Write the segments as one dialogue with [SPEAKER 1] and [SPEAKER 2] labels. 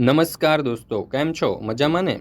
[SPEAKER 1] નમસ્કાર દોસ્તો, કેમ છો? મજામાં ને?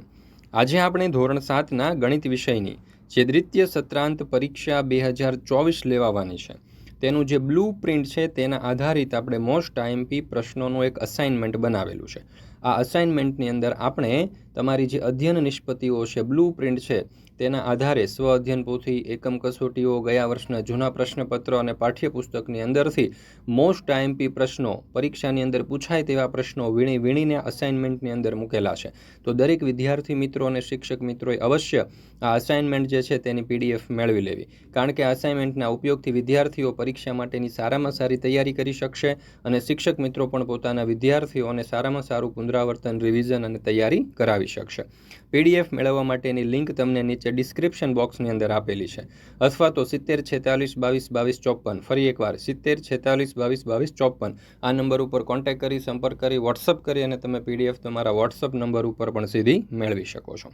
[SPEAKER 1] આજે આપણે ધોરણ સાતના ગણિત વિષયની જે દ્વિતીય સત્રાંત પરીક્ષા બે હજાર ચોવીસ લેવાવાની છે, તેનું જે બ્લુ પ્રિન્ટ છે તેના આધારિત આપણે મોસ્ટ આઈએમપી પ્રશ્નોનું એક અસાઇનમેન્ટ બનાવેલું છે. આ અસાઇનમેન્ટની અંદર આપણે તમારી જે અધ્યયન નિષ્પત્તિઓ છે બ્લુ પ્રિન્ટ છે, તેના આધારે સ્વ અધ્યયન પોથી એકમ કસોટીઓ ગયા વર્ષના જૂના પ્રશ્નપત્ર અને પાઠ્યપુસ્તકની અંદરથી મોસ્ટ ટાઈમપી પ્રશ્નો, પરીક્ષાની અંદર પૂછાય તેવા પ્રશ્નો વીણી વીણીને અસાઇનમેન્ટની અંદર મૂકેલા છે. તો દરેક વિદ્યાર્થી મિત્રો અને શિક્ષક મિત્રોએ અવશ્ય આ અસાઇનમેન્ટ જે છે તેની પીડીએફ મેળવી લેવી. કારણ કે અસાઇનમેન્ટના ઉપયોગથી વિદ્યાર્થીઓ પરીક્ષા માટેની સારામાં સારી તૈયારી કરી શકશે અને શિક્ષક મિત્રો પણ પોતાના વિદ્યાર્થીઓને સારામાં સારું પુનરાવર્તન રિવિઝન અને તૈયારી કરાવી શકશે. પીડીએફ મેળવવા માટેની લિંક તમને નીચે ડિસ્ક્રિપ્શન બોક્સની અંદર આપેલી છે. અથવા તો સિત્તેર છેતાલીસ બાવીસ બાવીસ ચોપન, ફરી એકવાર, સિત્તેર છેતાલીસ બાવીસ બાવીસ ચોપન, આ નંબર ઉપર કોન્ટેક્ટ કરી, સંપર્ક કરી વોટ્સઅપ કરી અને તમે પીડીએફ તમારા વોટ્સઅપ નંબર ઉપર પણ સીધી મેળવી શકો છો.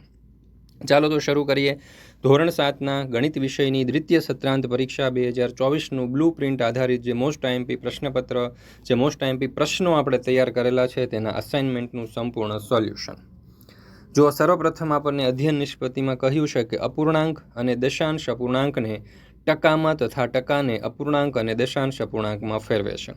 [SPEAKER 1] ચાલો તો શરૂ કરીએ. ધોરણ સાતના ગણિત વિષયની દ્વિતીય સત્રાંત પરીક્ષા બે હજાર ચોવીસનું બ્લુ પ્રિન્ટ આધારિત જે મોસ્ટ આઈએમપી પ્રશ્નપત્ર, જે મોસ્ટ આઈએમપી પ્રશ્નો આપણે તૈયાર કરેલા છે, તેના અસાઇનમેન્ટનું સંપૂર્ણ સોલ્યુશન. જો સર્વપ્રથમ આપણને અધ્યયન નિષ્પત્તિમાં કહ્યું છે કે અપૂર્ણાંક અને દશાંશ અપૂર્ણાંકને ટકામાં તથા ટકાને અપૂર્ણાંક અને દશાંશ અપૂર્ણાંકમાં ફેરવે છે.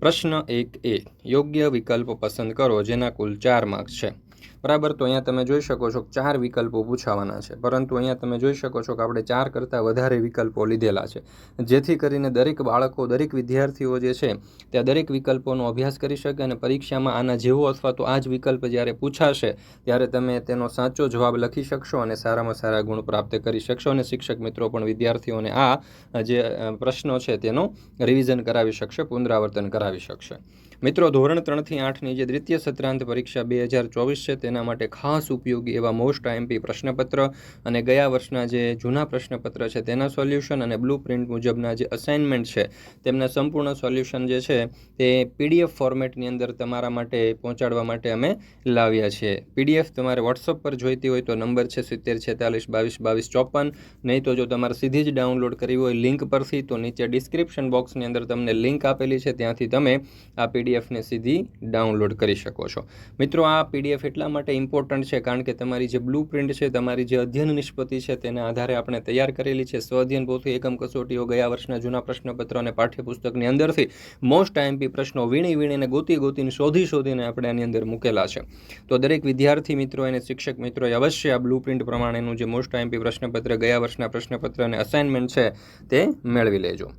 [SPEAKER 1] પ્રશ્ન એક એ, યોગ્ય વિકલ્પ પસંદ કરો, જેના કુલ ચાર માર્ક્સ છે. બરાબર, તો અહીંયા તમે જોઈ શકો છો ચાર વિકલ્પો પૂછાવાના છે. પરંતુ અહીંયા તમે જોઈ શકો છો કે આપણે ચાર કરતાં વધારે વિકલ્પો લીધેલા છે. જેથી કરીને દરેક બાળકો, દરેક વિદ્યાર્થીઓ જે છે, ત્યાં દરેક વિકલ્પોનો અભ્યાસ કરી શકે અને પરીક્ષામાં આના જેવો અથવા તો આ જ વિકલ્પ જ્યારે પૂછાશે, ત્યારે તમે તેનો સાચો જવાબ લખી શકશો અને સારામાં સારા ગુણ પ્રાપ્ત કરી શકશો. અને શિક્ષક મિત્રો પણ વિદ્યાર્થીઓને આ જે પ્રશ્નો છે તેનો રિવિઝન કરાવી શકશે, પુનરાવર્તન કરાવી શકશે. મિત્રો, ધોરણ ત્રણથી આઠની જે દ્વિતીય સત્રાંત પરીક્ષા બે હજાર ચોવીસ છે, તેના માટે ખાસ ઉપયોગી એવા મોસ્ટ આઈએમપી પ્રશ્નપત્ર અને ગયા વર્ષના જે જૂના પ્રશ્નપત્ર છે, તેના સોલ્યુશન અને બ્લુ પ્રિન્ટ મુજબના જે અસાઇનમેન્ટ છે, તેમના સંપૂર્ણ સોલ્યુશન જે છે, તે પીડીએફ ફોર્મેટની અંદર તમારા માટે પહોંચાડવા માટે અમે લાવ્યા છીએ. પીડીએફ તમારે વોટ્સઅપ પર જોઈતી હોય તો નંબર છે સિત્તેર છેતાલીસ બાવીસ બાવીસ ચોપન. નહીં તો જો તમારે સીધી જ ડાઉનલોડ કરવી હોય લિંક પરથી, તો નીચે ડિસ્ક્રિપ્શન બોક્સની અંદર તમને લિંક આપેલી છે, ત્યાંથી તમે આ પીડીએફને સીધી ડાઉનલોડ કરી શકો છો. મિત્રો, આ પીડીએફ એટલા માટે ઇમ્પોર્ટન્ટ છે કારણ કે તમારી જે બ્લુ પ્રિન્ટ છે, તમારી જે અધ્યયન નિષ્પત્તિ છે, તેના આધારે આપણે તૈયાર કરેલી છે. સ્વઅધ્યયન પોથી એકમ કસોટીઓ ગયા વર્ષના જૂના પ્રશ્નપત્રો અને પાઠ્યપુસ્તકની અંદરથી મોસ્ટ આઈએમપી પ્રશ્નો વીણી વીણીને ગોતી ગોતીને શોધી શોધીને આપણે આની અંદર મૂકેલા છે. તો દરેક વિદ્યાર્થી મિત્રો અને શિક્ષક મિત્રોએ અવશ્ય આ બ્લુ પ્રિન્ટ પ્રમાણેનું જે મોસ્ટ આઈએમપી પ્રશ્નપત્ર, ગયા વર્ષના પ્રશ્નપત્ર અને અસાઇનમેન્ટ છે, તે મેળવી લેજો.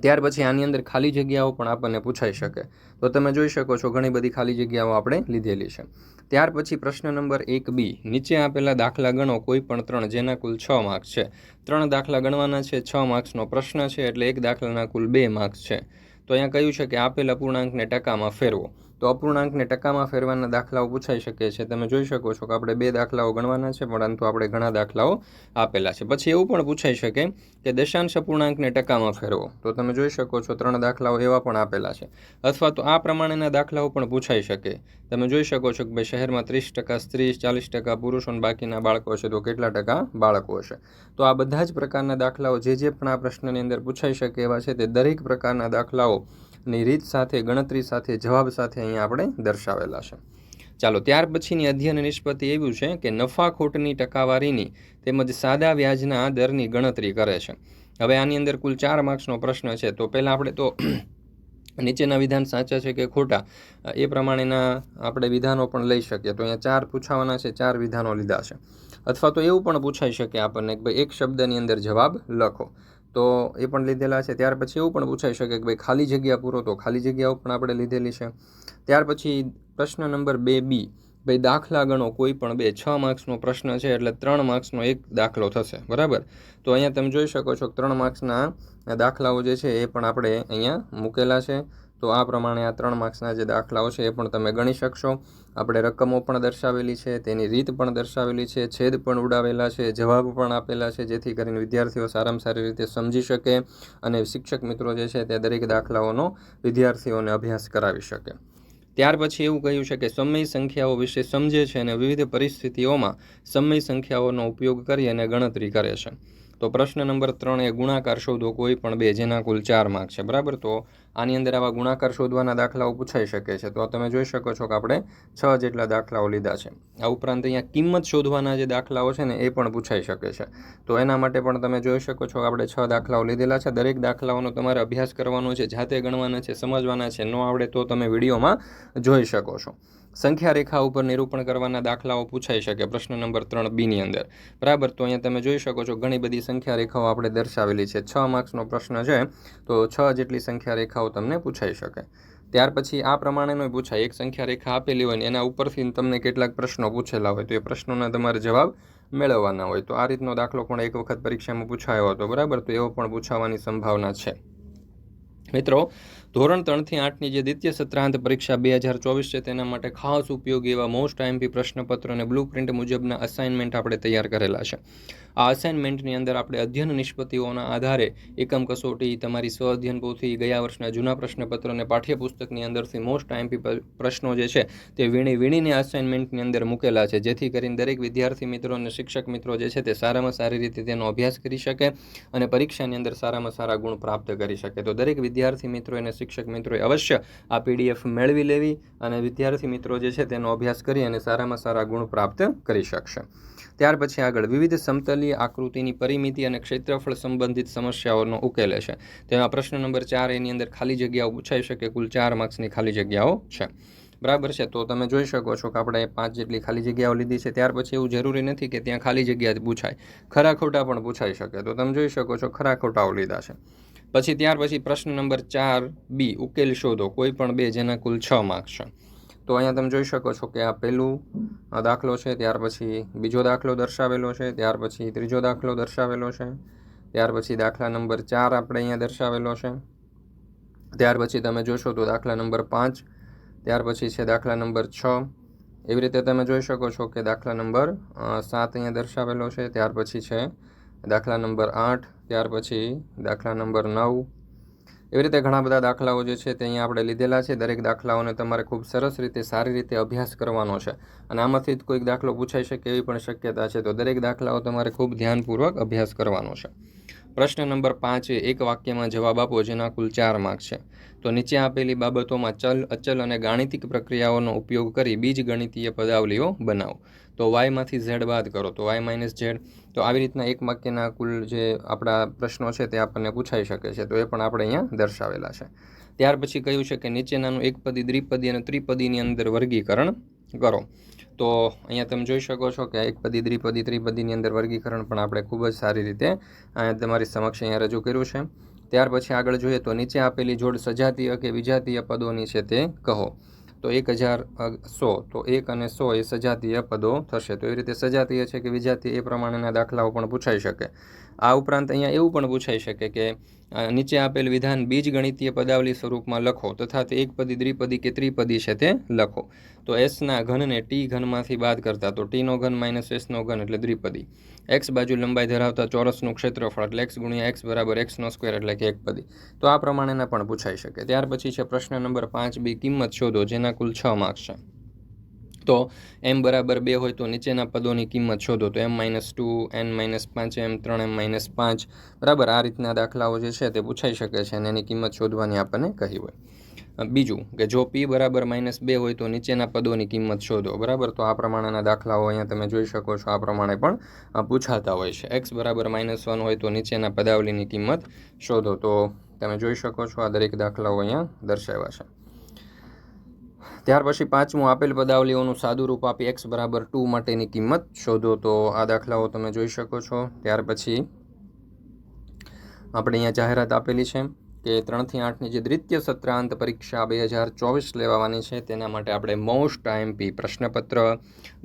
[SPEAKER 1] ત્યાર પછી આની અંદર ખાલી જગ્યાઓ પણ આપણને પૂછાઈ શકે. તો તમે જોઈ શકો છો ઘણી બધી ખાલી જગ્યાઓ આપણે લીધેલી છે. ત્યાર પછી પ્રશ્ન નંબર એક બી, નીચે આપેલા દાખલા ગણો કોઈ પણ ત્રણ, જેના કુલ છ માર્ક્સ છે. ત્રણ દાખલા ગણવાના છે, છ માર્ક્સનો પ્રશ્ન છે, એટલે એક દાખલાના કુલ બે માર્ક્સ છે. તો અહીંયા કહ્યું છે કે આપેલા પૂર્ણાંકને ટકામાં ફેરવો. તો અપૂર્ણાંકને ટકામાં ફેરવાના દાખલાઓ પૂછાઈ શકે છે. તમે જોઈ શકો છો કે આપણે બે દાખલાઓ ગણવાના છે, પરંતુ આપણે ઘણા દાખલાઓ આપેલા છે. પછી એવું પણ પૂછાઈ શકે કે દશાંશ અપૂર્ણાંકને ટકામાં ફેરવો. તો તમે જોઈ શકો છો ત્રણ દાખલાઓ એવા પણ આપેલા છે. અથવા તો આ પ્રમાણેના દાખલાઓ પણ પૂછાઈ શકે. તમે જોઈ શકો છો કે ભાઈ શહેરમાં ત્રીસ ટકા સ્ત્રી, ચાલીસ ટકા પુરુષો અને બાકીના બાળકો છે તો કેટલા ટકા બાળકો હશે? તો આ બધા જ પ્રકારના દાખલાઓ જે જે પણ આ પ્રશ્નની અંદર પૂછાઈ શકે એવા છે તે દરેક પ્રકારના દાખલાઓ ની રીત સાથે, ગણતરી સાથે, જવાબ સાથે અહીંયા આપણે દર્શાવેલા છે. ચાલો, ત્યાર પછીની અધ્યયન નિષ્પત્તિ એવું છે કે નફા ખોટની ટકાવારીની તેમજ સાદા વ્યાજના દરની ગણતરી કરે છે. હવે આની અંદર કુલ ચાર માર્ક્સનો પ્રશ્ન છે. તો પહેલાં આપણે તો નીચેના વિધાન સાચા છે કે ખોટા? એ પ્રમાણેના આપણે વિધાનો પણ લઈ શકીએ. તો અહીંયા ચાર પૂછાવાના છે, ચાર વિધાનો લીધા છે. અથવા તો એવું પણ પૂછાઈ શકે આપણને કે ભાઈ એક શબ્દની અંદર જવાબ લખો. તો એ પણ લીધેલા છે. ત્યાર પછી એવું પણ પૂછાઈ શકે કે ભાઈ ખાલી જગ્યા પૂરો તો ખાલી જગ્યાઓ પણ આપણે લીધેલી છે. ત્યાર પછી પ્રશ્ન નંબર બે બી, ભાઈ દાખલા ગણો કોઈ પણ બે, છ માર્ક્સનો પ્રશ્ન છે એટલે ત્રણ માર્ક્સનો એક દાખલો થશે. બરાબર? તો અહીંયા તમે જોઈ શકો છો ત્રણ માર્ક્સના દાખલાઓ જે છે એ પણ આપણે અહીંયા મૂકેલા છે. તો આ પ્રમાણે આ ત્રણ માર્ક્સના જે દાખલાઓ છે એ પણ તમે ગણી શકશો. આપણે રકમો પણ દર્શાવેલી છે, તેની રીત પણ દર્શાવેલી છે, છેદ પણ ઉડાવેલા છે, જવાબ પણ આપેલા છે, જેથી કરીને વિદ્યાર્થીઓ સારામાં સારી રીતે સમજી શકે અને શિક્ષક મિત્રો જે છે તે દરેક દાખલાઓનો વિદ્યાર્થીઓને અભ્યાસ કરાવી શકે. ત્યાર પછી એવું કહ્યું છે કે સમય સંખ્યાઓ વિશે સમજે છે અને વિવિધ પરિસ્થિતિઓમાં સમય સંખ્યાઓનો ઉપયોગ કરી અને ગણતરી કરે છે. તો પ્રશ્ન નંબર ત્રણ એ, ગુણાકાર શોધો કોઈ પણ બે, જેના કુલ ચાર માર્ક છે. બરાબર? તો આની અંદર આવા ગુણાકાર શોધવાના દાખલાઓ પૂછાઈ શકે છે. તો તમે જોઈ શકો છો કે આપણે છ જેટલા દાખલાઓ લીધા છે. આ ઉપરાંત અહીંયા કિંમત શોધવાના જે દાખલાઓ છે ને, એ પણ પૂછાઈ શકે છે. તો એના માટે પણ તમે જોઈ શકો છો આપણે છ દાખલાઓ લીધેલા છે. દરેક દાખલાઓનો તમારે અભ્યાસ કરવાનો છે, જાતે ગણવાના છે, સમજવાના છે. ન આવડે તો તમે વિડીયોમાં જોઈ શકો છો. સંખ્યા રેખા ઉપર નિરૂપણ કરવાના દાખલાઓ પૂછાઈ શકે પ્રશ્ન નંબર ત્રણ બીની અંદર. બરાબર, તો અહીંયા તમે જોઈ શકો છો ઘણી બધી સંખ્યા રેખાઓ આપણે દર્શાવેલી છે. છ માર્ક્સનો પ્રશ્ન છે, તો છ જેટલી સંખ્યા રેખાઓ તમને પૂછાઈ શકે. ત્યાર પછી આ પ્રમાણેનો પૂછાય. એક સંખ્યા રેખા આપેલી હોય ને એના ઉપરથી તમને કેટલાક પ્રશ્નો પૂછેલા હોય, તો એ પ્રશ્નોના તમારે જવાબ મેળવવાના હોય. તો આ રીતનો દાખલો પણ એક વખત પરીક્ષામાં પૂછાયો હતો. બરાબર, તો એવો પણ પૂછાવાની સંભાવના છે. મિત્રો ધોરણ ત્રણથી આઠની જે દ્વિતીય સત્રાંત પરીક્ષા બે હજાર ચોવીસ છે, તેના માટે ખાસ ઉપયોગી એવા મોસ્ટ આઈએમપી પ્રશ્નપત્ર અને બ્લુ પ્રિન્ટ મુજબના અસાઇનમેન્ટ આપણે તૈયાર કરેલા છે. આ અસાઇનમેન્ટની અંદર આપણે અધ્યયન નિષ્પત્તિઓના આધારે એકમ કસોટી, તમારી સ્વ અધ્યયન પોથી, ગયા વર્ષના જૂના પ્રશ્નપત્ર અને પાઠ્યપુસ્તકની અંદરથી મોસ્ટ આઈએમપી પ્રશ્નો જે છે, તે વીણી વીણીને અસાઇનમેન્ટની અંદર મૂકેલા છે. જેથી કરીને દરેક વિદ્યાર્થી મિત્રો અને શિક્ષક મિત્રો જે છે, તે સારામાં સારી રીતે તેનો અભ્યાસ કરી શકે અને પરીક્ષાની અંદર સારામાં સારા ગુણ પ્રાપ્ત કરી શકે. તો દરેક વિદ્યાર્થી મિત્રો અને શિક્ષક મિત્રોએ અવશ્ય આ પીડીએફ મેળવી લેવી અને વિદ્યાર્થી મિત્રો જે છે તેનો અભ્યાસ કરી અને સારામાં સારા ગુણ પ્રાપ્ત કરી શકશે. ત્યાર પછી આગળ વિવિધ સમતલીય આકૃતિની પરિમિતિ અને ક્ષેત્રફળ સંબંધિત સમસ્યાઓનો ઉકેલે છે તેમાં પ્રશ્ન નંબર ચાર એની અંદર ખાલી જગ્યાઓ પૂછાઈ શકે, કુલ ચાર માર્ક્સની ખાલી જગ્યાઓ છે. બરાબર છે? તો તમે જોઈ શકો છો કે આપણે પાંચ જેટલી ખાલી જગ્યાઓ લીધી છે. ત્યાર પછી એવું જરૂરી નથી કે ત્યાં ખાલી જગ્યા પૂછાય. ખરા ખોટા પણ પૂછાઈ શકે. તો તમે જોઈ શકો છો ખરા ખોટાઓ લીધા છે. પછી ત્યાર પછી પ્રશ્ન નંબર ચાર બી, ઉકેલ શોધો. કોઈ પણ બે જેના કુલ છ માર્ક્સ છે. તો અહીંયા તમે જોઈ શકો છો કે આ પહેલું દાખલો છે, ત્યાર પછી બીજો દાખલો દર્શાવેલો છે, ત્યાર પછી ત્રીજો દાખલો દર્શાવેલો છે, ત્યાર પછી દાખલા નંબર ચાર આપણે અહીંયા દર્શાવેલો છે. ત્યાર પછી તમે જોશો તો દાખલા નંબર પાંચ, ત્યાર પછી છે દાખલા નંબર છ. એવી રીતે તમે જોઈ શકો છો કે દાખલા નંબર સાત અહીંયા દર્શાવેલો છે, ત્યાર પછી છે દાખલા નંબર આઠ ત્યાર પછી દાખલા નંબર નવ. એવી રીતે ઘણા બધા દાખલાઓ જે છે તે અહીંયા આપણે લીધેલા છે. દરેક દાખલાઓને તમારે ખૂબ સરસ રીતે, સારી રીતે અભ્યાસ કરવાનો છે. અને આમાંથી જ કોઈક દાખલો પૂછાઈ શકે એવી પણ શક્યતા છે. તો દરેક દાખલાઓ તમારે ખૂબ ધ્યાનપૂર્વક અભ્યાસ કરવાનો છે. પ્રશ્ન નંબર પાંચ એક વાક્યમાં જવાબ આપો જેના કુલ ચાર માર્ક છે. તો નીચે આપેલી બાબતોમાં ચલ, અચલ અને ગાણિતિક પ્રક્રિયાઓનો ઉપયોગ કરી બીજ ગણિતીય પદાવલીઓ બનાવો. તો વાયમાંથી ઝેડ બાદ કરો, તો વાય માઇનસ ઝેડ તો આવી રીતના એક વાક્યના કુલ જે આપણા પ્રશ્નો છે તે આપણને પૂછાઈ શકે છે, તો એ પણ આપણે અહીંયા દર્શાવેલા છે. ત્યાર પછી કહ્યું છે કે નીચેનાનું એકપદી દ્વિપદી અને ત્રિપદીની અંદર વર્ગીકરણ કરો. તો અહીંયા તમે જોઈ શકો છો કે એકપદી દ્વિપદી, ત્રિપદીની અંદર વર્ગીકરણ પણ આપણે ખૂબ જ સારી રીતે તમારી સમક્ષ અહીંયા રજૂ કર્યું છે. ત્યાર પછી આગળ જોઈએ તો નીચે આપેલી જોડ સજાતીય કે વિજાતીય પદોની છે તે કહો. તો એક હજાર સો, તો એક અને સો એ સજાતીય પદો થશે. તો એ રીતે સજાતીય છે કે વિજાતીય એ પ્રમાણેના દાખલાઓ પણ પૂછાઈ શકે. આ ઉપરાંત અહીંયા એવું પણ પૂછાઈ શકે કે નીચે આપેલ વિધાન બીજ ગણિતીય પદાવલી સ્વરૂપમાં લખો તથા તે એકપદી દ્વિપદી કે ત્રિપદી છે તે લખો. તો એસના ઘનને ટી ઘનમાંથી બાદ કરતા તો ટીનો ઘન માઇનસ એસનો ઘન એટલે દ્વિપદી. એક્સ બાજુ લંબાઈ ધરાવતા ચોરસનું ક્ષેત્રફળ એટલે એક્સ ગુણ્યા એક્સ બરાબર એક્સનો સ્ક્વેર એટલે કે એકપદી તો આ પ્રમાણેના પણ પૂછાઈ શકે. ત્યાર પછી છે પ્રશ્ન નંબર પાંચ બી કિંમત શોધો જેના કુલ છ માર્ક્સ છે. તો એમ બરાબર બે હોય તો નીચેના પદોની કિંમત શોધો તો M minus two N minus પાંચ એમ ત્રણ એમ માઇનસ પાંચ. બરાબર? આ રીતના દાખલાઓ જે છે તે પૂછાઈ શકે છે અને એની કિંમત શોધવાની આપણને કહી હોય. બીજું કે જો પી બરાબર માઇનસ બે હોય તો નીચેના પદોની કિંમત શોધો. બરાબર? તો આ પ્રમાણેના દાખલાઓ અહીંયા તમે જોઈ શકો છો. આ પ્રમાણે પણ પૂછાતા હોય છે. એક્સ બરાબર માઇનસ વન હોય તો નીચેના પદાવલીની કિંમત શોધો. તો તમે જોઈ શકો છો આ દરેક દાખલાઓ અહીંયા દર્શાવ્યા છે. ત્યાર પછી પાંચમું આપેલ પદાવલીઓનું સાદું રૂપ આપી એક્સ બરાબર ટુ માટેની કિંમત શોધો. તો આ દાખલાઓ તમે જોઈ શકો છો. ત્યાર પછી આપણે અહીંયા જાહેરાત આપેલી છે કે ત્રણથી આઠની જે દ્વિતીય સત્રાંત પરીક્ષા બે હજાર ચોવીસ લેવાની છે, તેના માટે આપણે મોસ્ટ આઈએમપી પ્રશ્નપત્ર,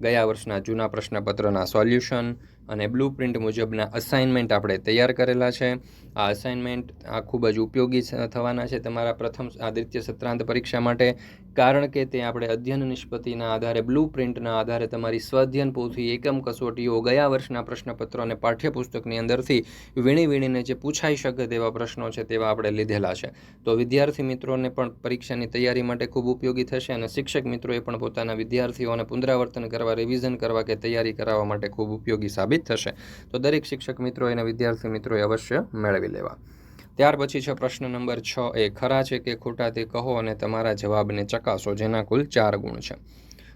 [SPEAKER 1] ગયા વર્ષના જૂના પ્રશ્નપત્રના સોલ્યુશન અને બ્લુ પ્રિન્ટ મુજબના અસાઇનમેન્ટ આપણે તૈયાર કરેલા છે. આ અસાઇનમેન્ટ આ ખૂબ જ ઉપયોગી થવાના છે તમારા પ્રથમ આદિત્ય સત્રાંત પરીક્ષા માટે. કારણ કે તે આપણે અધ્યયન નિષ્પત્તિના આધારે બ્લુ પ્રિન્ટના આધારે તમારી સ્વાધ્યન પોથી એકમ કસોટીઓ ગયા વર્ષના પ્રશ્નપત્રો અને પાઠ્યપુસ્તકની અંદરથી વીણી વીણીને જે પૂછાઈ શકે તેવા પ્રશ્નો છે તેવા આપણે લીધેલા છે. તો વિદ્યાર્થી મિત્રોને પણ પરીક્ષાની તૈયારી માટે ખૂબ ઉપયોગી થશે અને શિક્ષક મિત્રોએ પણ પોતાના વિદ્યાર્થીઓને પુનરાવર્તન કરવા રિવિઝન કરવા કે તૈયારી કરાવવા માટે ખૂબ ઉપયોગી સાબિત થશે. તો દરેક શિક્ષક મિત્રો અને વિદ્યાર્થી મિત્રોએ અવશ્ય મેળવી લેવા. ત્યાર પછી છે પ્રશ્ન નંબર છ એ, ખરા છે કે ખોટા તે કહો અને તમારા જવાબને ચકાસો, જેના કુલ ચાર ગુણ છે.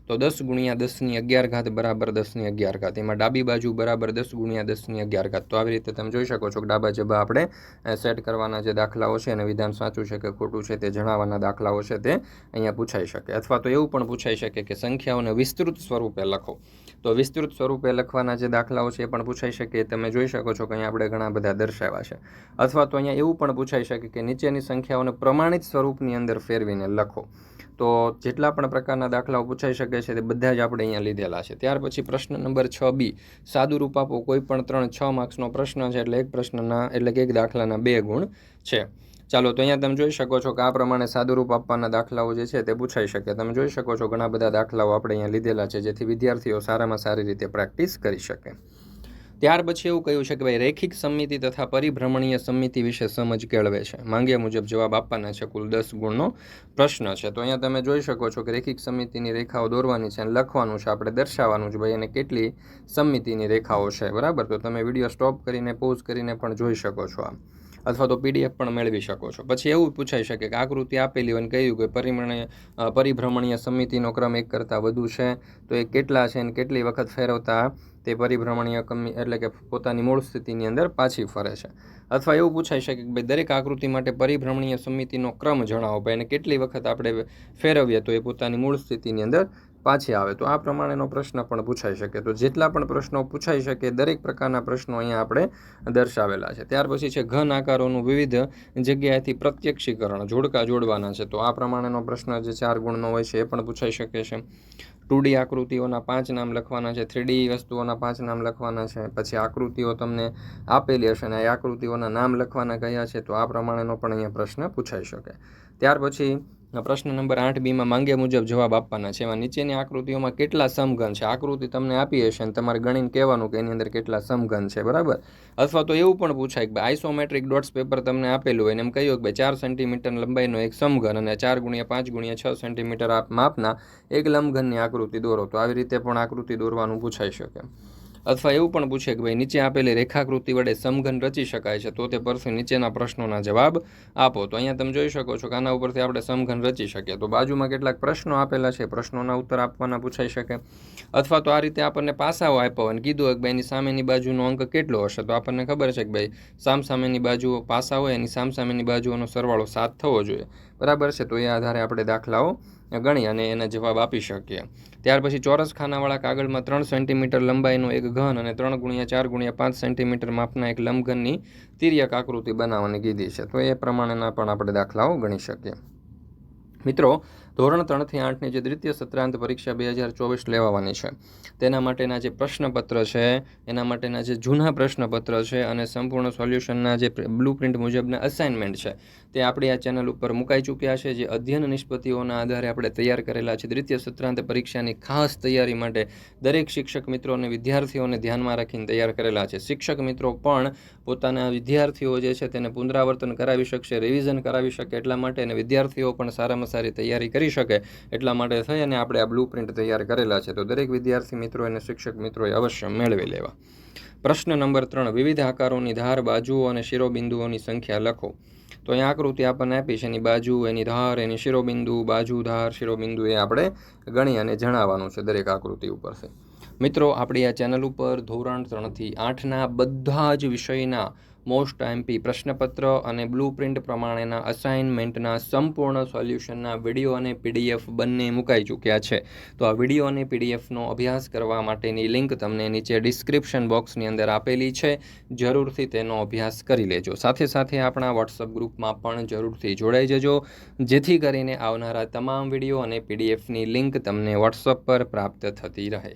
[SPEAKER 1] તો દસ ગુણ્યા દસની અગિયાર ઘાત બરાબર દસની અગિયાર ઘાત એમાં ડાબી બાજુ બરાબર દસ ગુણ્યા દસની અગિયાર ઘાત તો આવી રીતે તમે જોઈ શકો છો કે ડાબા જબા આપણે સેટ કરવાના જે દાખલાઓ છે અને વિધાન સાચું છે કે ખોટું છે તે જણાવવાના દાખલાઓ છે તે અહીંયા પૂછાઈ શકે. અથવા તો એવું પણ પૂછાઈ શકે કે સંખ્યાઓને વિસ્તૃત સ્વરૂપે લખો. તો વિસ્તૃત સ્વરૂપે લખવાના જે દાખલાઓ છે એ પણ પૂછાઈ શકે. તમે જોઈ શકો છો કે અહીંયા આપણે ઘણા બધા દર્શાવ્યા છે. અથવા તો અહીંયા એવું પણ પૂછાઈ શકે કે નીચેની સંખ્યાઓને પ્રમાણિત સ્વરૂપની અંદર ફેરવીને લખો. તો જેટલા પણ પ્રકારના દાખલાઓ પૂછાઈ શકે છે તે બધા જ આપણે અહીંયા લીધેલા છે. ત્યાર પછી પ્રશ્ન નંબર છ બી, સાદું રૂપ આપો કોઈ પણ ત્રણ છ માર્ક્સનો પ્રશ્ન છે એટલે એક પ્રશ્નના એટલે કે એક દાખલાના બે ગુણ છે. ચાલો, તો અહીંયા તમે જોઈ શકો છો કે આ પ્રમાણે સાદુરૂપ આપવાના દાખલાઓ જે છે તે પૂછાઈ શકે. તમે જોઈ શકો છો ઘણા બધા દાખલાઓ આપણે અહીંયા લીધેલા છે જેથી વિદ્યાર્થીઓ સારામાં સારી રીતે પ્રેક્ટિસ કરી શકે. ત્યાર પછી એવું કહ્યું છે કે ભાઈ, રેખિક સમિતિ તથા પરિભ્રમણીય સમિતિ વિશે સમજ કેળવે છે. માંગ્યા મુજબ જવાબ આપવાના છે કુલ દસ ગુણનો પ્રશ્ન છે. તો અહીંયા તમે જોઈ શકો છો કે રેખિક સમિતિની રેખાઓ દોરવાની છે અને લખવાનું છે, આપણે દર્શાવવાનું છે ભાઈ, એને કેટલી સમિતિની રેખાઓ છે. બરાબર? તો તમે વીડિયો સ્ટોપ કરીને, પોઝ કરીને પણ જોઈ શકો છો આ અથવા તો પીડીએફ પણ મેળવી શકો છો. પછી એવું પૂછાઈ શકે કે આકૃતિ આપેલી હોય કહ્યું કે પરિમણીય પરિભ્રમણીય સમિતિનો ક્રમ એક કરતાં વધુ છે, તો એ કેટલા છે અને કેટલી વખત ફેરવતા તે પરિભ્રમણીય કમી એટલે કે પોતાની મૂળ સ્થિતિની અંદર પાછી ફરે છે. અથવા એવું પૂછાઈ શકે કે ભાઈ દરેક આકૃતિ માટે પરિભ્રમણીય સમિતિનો ક્રમ જણાવો, ભાઈ એને કેટલી વખત આપણે ફેરવીએ તો એ પોતાની મૂળ સ્થિતિની અંદર પાછી આવે, તો આ પ્રમાણેનો પ્રશ્ન પણ પૂછાઈ શકે. તો જેટલા પણ પ્રશ્નો પૂછાઈ શકે, દરેક પ્રકારના પ્રશ્નો અહીંયા આપણે દર્શાવેલા છે. ત્યાર પછી છે ઘન આકારોનું વિવિધ જગ્યાએથી પ્રત્યક્ષીકરણ, જોડકા જોડવાના છે. તો આ પ્રમાણેનો પ્રશ્ન જે ચાર ગુણનો હોય છે, એ પણ પૂછાઈ શકે છે. ટુ ડી આકૃતિઓના પાંચ નામ લખવાના છે, થ્રી ડી વસ્તુઓના પાંચ નામ લખવાના છે, પછી આકૃતિઓ તમને આપેલી હશે અને આ આકૃતિઓના નામ લખવાના કયા છે, તો આ પ્રમાણેનો પણ અહીંયા પ્રશ્ન પૂછાઈ શકે. ત્યાર પછી પ્રશ્ન નંબર આઠ બીમાં માંગ્યા મુજબ જવાબ આપવાના છે. એમાં નીચેની આકૃતિઓમાં કેટલા સમઘન છે? આકૃતિ તમને આપી હશે અને તમારે ગણીને કહેવાનું કે એની અંદર કેટલા સમઘન છે, બરાબર? અથવા તો એવું પણ પૂછાય કે આઇસોમેટ્રિક ડોટ્સ પેપર તમને આપેલું હોય અને એમ કહ્યું કે ભાઈ, ચાર સેન્ટીમીટર લંબાઈનો એક સમઘન અને ચાર ગુણ્યા પાંચ ગુણ્યા છ સેન્ટીમીટર માપના એક લંબઘનની આકૃતિ દોરો. તો આવી રીતે પણ આકૃતિ દોરવાનું પૂછાઈ શકે. અથવા એવું પણ પૂછે કે ભાઈ, નીચે આપેલી રેખાકૃતિ વડે સમઘન રચી શકાય છે, તો તે પરથી નીચેના પ્રશ્નોના જવાબ આપો. તો અહીંયા તમે જોઈ શકો છો કે આના ઉપરથી આપણે સમઘન રચી શકીએ. તો બાજુમાં કેટલાક પ્રશ્નો આપેલા છે, પ્રશ્નોના ઉત્તર આપવાના પૂછાઈ શકે. અથવા તો આ રીતે આપણને પાસાઓ આપ્યા અને કીધું કે ભાઈ, એની સામેની બાજુનો અંક કેટલો હશે, તો આપણને ખબર છે કે ભાઈ સામ સામેની બાજુઓ પાસા હોય, એની સામ સામેની બાજુઓનો સરવાળો સાત થવો જોઈએ. બરાબર છે? તો એ આધારે આપણે દાખલાઓ ગણી અને એના જવાબ આપી શકીએ. ત્યાર પછી ચોરસ ખાનાવાળા કાગળમાં ત્રણ સેન્ટીમીટર લંબાઈનો એક ઘન અને ત્રણ ગુણ્યા ચાર ગુણ્યા પાંચ સેન્ટીમીટર માપના એક લંબઘનની તિર્યક આકૃતિ બનાવવાની કીધી છે. તો એ પ્રમાણેના પણ આપણે દાખલાઓ ગણી શકીએ. મિત્રો, ધોરણ ત્રણથી આઠની જે દ્વિતીય સત્રાંત પરીક્ષા બે હજાર ચોવીસ લેવાવાની છે, તેના માટેના જે પ્રશ્નપત્ર છે, એના માટેના જે જૂના પ્રશ્નપત્ર છે અને સંપૂર્ણ સોલ્યુશનના જે બ્લુ પ્રિન્ટ મુજબના અસાઇનમેન્ટ છે તે આપણી આ ચેનલ ઉપર મુકાઈ ચૂક્યા છે, જે અધ્યયન નિષ્પત્તિઓના આધારે આપણે તૈયાર કરેલા છે. દ્વિતીય સત્રાંત પરીક્ષાની ખાસ તૈયારી માટે દરેક શિક્ષક મિત્રો અને વિદ્યાર્થીઓને ધ્યાનમાં રાખીને તૈયાર કરેલા છે. શિક્ષક મિત્રો પણ પોતાના વિદ્યાર્થીઓ જે છે તેને પુનરાવર્તન કરાવી શકશે રિવિઝન કરાવી શકે એટલા માટે અને વિદ્યાર્થીઓ પણ સારામાં સારી તૈયારી કરી શકે એટલા માટે થઈ અને આપણે આ બ્લુ પ્રિન્ટ તૈયાર કરેલા છે. તો દરેક વિદ્યાર્થી મિત્રો અને શિક્ષક મિત્રોએ અવશ્ય મેળવી લેવા. પ્રશ્ન નંબર ત્રણ, વિવિધ આકારોની ધાર બાજુઓ અને શિરોબિંદુઓની સંખ્યા લખો. તો અહીં આકૃતિ આપણને આપી છે. એની બાજુ, એની ધાર, એની શિરોબિંદુ, બાજુ ધાર શિરોબિંદુ એ આપણે ગણી અને જણાવવાનું છે દરેક આકૃતિ ઉપરથી મિત્રો, આપણી આ ચેનલ ઉપર ધોરણ ત્રણથી આઠના બધા જ વિષયના મોસ્ટ એમપી પ્રશ્નપત્ર અને બ્લુ પ્રિન્ટ પ્રમાણેના અસાઇનમેન્ટના સંપૂર્ણ સોલ્યુશનના વીડિયો અને પીડીએફ બંને મુકાઈ ચૂક્યા છે. તો આ વીડિયો અને પીડીએફનો અભ્યાસ કરવા માટેની લિંક તમને નીચે ડિસ્ક્રિપ્શન બોક્સની અંદર આપેલી છે. જરૂરથી તેનો અભ્યાસ કરી લેજો. સાથે સાથે આપણા વોટ્સઅપ ગ્રુપમાં પણ જરૂરથી જોડાઈ જજો. જેથી કરીને આવનારા તમામ વીડિયો અને પીડીએફની લિંક તમને વોટ્સઅપ પર પ્રાપ્ત થતી રહે.